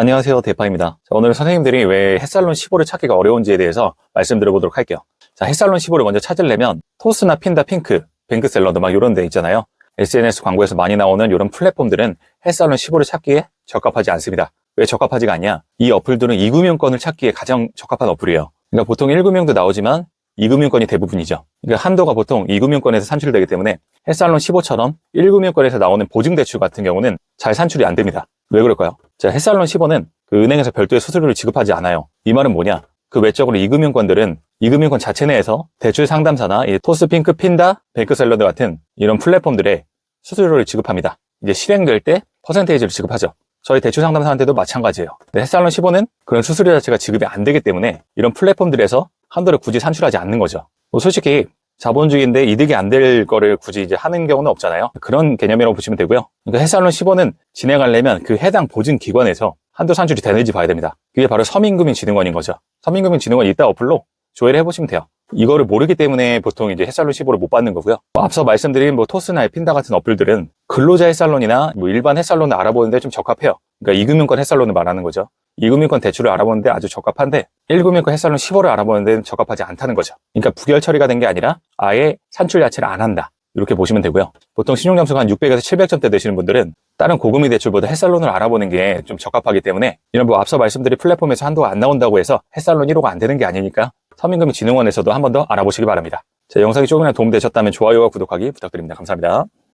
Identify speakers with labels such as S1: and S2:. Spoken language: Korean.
S1: 안녕하세요. 대파입니다. 자, 오늘 선생님들이 왜 햇살론 15를 찾기가 어려운지에 대해서 말씀드려보도록 할게요. 자, 햇살론 15를 먼저 찾으려면 토스나 핀다 핑크, 뱅크샐러드 막 이런 데 있잖아요. SNS 광고에서 많이 나오는 이런 플랫폼들은 햇살론 15를 찾기에 적합하지 않습니다. 왜 적합하지가 않냐? 이 어플들은 2금융권을 찾기에 가장 적합한 어플이에요. 그러니까 보통 1금융도 나오지만 2금융권이 대부분이죠. 그러니까 한도가 보통 2금융권에서 산출되기 때문에 햇살론 15처럼 1금융권에서 나오는 보증대출 같은 경우는 잘 산출이 안 됩니다. 왜 그럴까요? 자, 햇살론 15는 그 은행에서 별도의 수수료를 지급하지 않아요. 이 말은 뭐냐? 그 외적으로 2금융권들은 2금융권 자체 내에서 대출 상담사나 이 토스핑크, 핀다, 뱅크샐러드 같은 이런 플랫폼들에 수수료를 지급합니다. 이제 실행될 때 퍼센테이지를 지급하죠. 저희 대출 상담사한테도 마찬가지예요. 근데 햇살론 15는 그런 수수료 자체가 지급이 안 되기 때문에 이런 플랫폼들에서 한도를 굳이 산출하지 않는 거죠. 뭐 솔직히 자본주의인데 이득이 안 될 거를 굳이 이제 하는 경우는 없잖아요. 그런 개념이라고 보시면 되고요. 그러니까 햇살론 15는 진행하려면 그 해당 보증 기관에서 한도 산출이 되는지 봐야 됩니다. 그게 바로 서민금융진흥원인 거죠. 서민금융진흥원 이따 어플로 조회를 해보시면 돼요. 이거를 모르기 때문에 보통 이제 햇살론 15를 못 받는 거고요. 뭐 앞서 말씀드린 뭐 토스나 에핀다 같은 어플들은 근로자 햇살론이나 뭐 일반 햇살론을 알아보는데 좀 적합해요. 그러니까 이금융권 햇살론을 말하는 거죠. 이금융권 대출을 알아보는데 아주 적합한데 1금융권 햇살론 15를 알아보는 데는 적합하지 않다는 거죠. 그러니까 부결 처리가 된 게 아니라 아예 산출 자체를 안 한다. 이렇게 보시면 되고요. 보통 신용점수가 한 600에서 700점대 되시는 분들은 다른 고금리 대출보다 햇살론을 알아보는 게 좀 적합하기 때문에 이런 뭐 앞서 말씀드린 플랫폼에서 한도가 안 나온다고 해서 햇살론 1호가 안 되는 게 아니니까 서민금융진흥원에서도 한 번 더 알아보시기 바랍니다. 제 영상이 조금이나 도움되셨다면 좋아요와 구독하기 부탁드립니다. 감사합니다.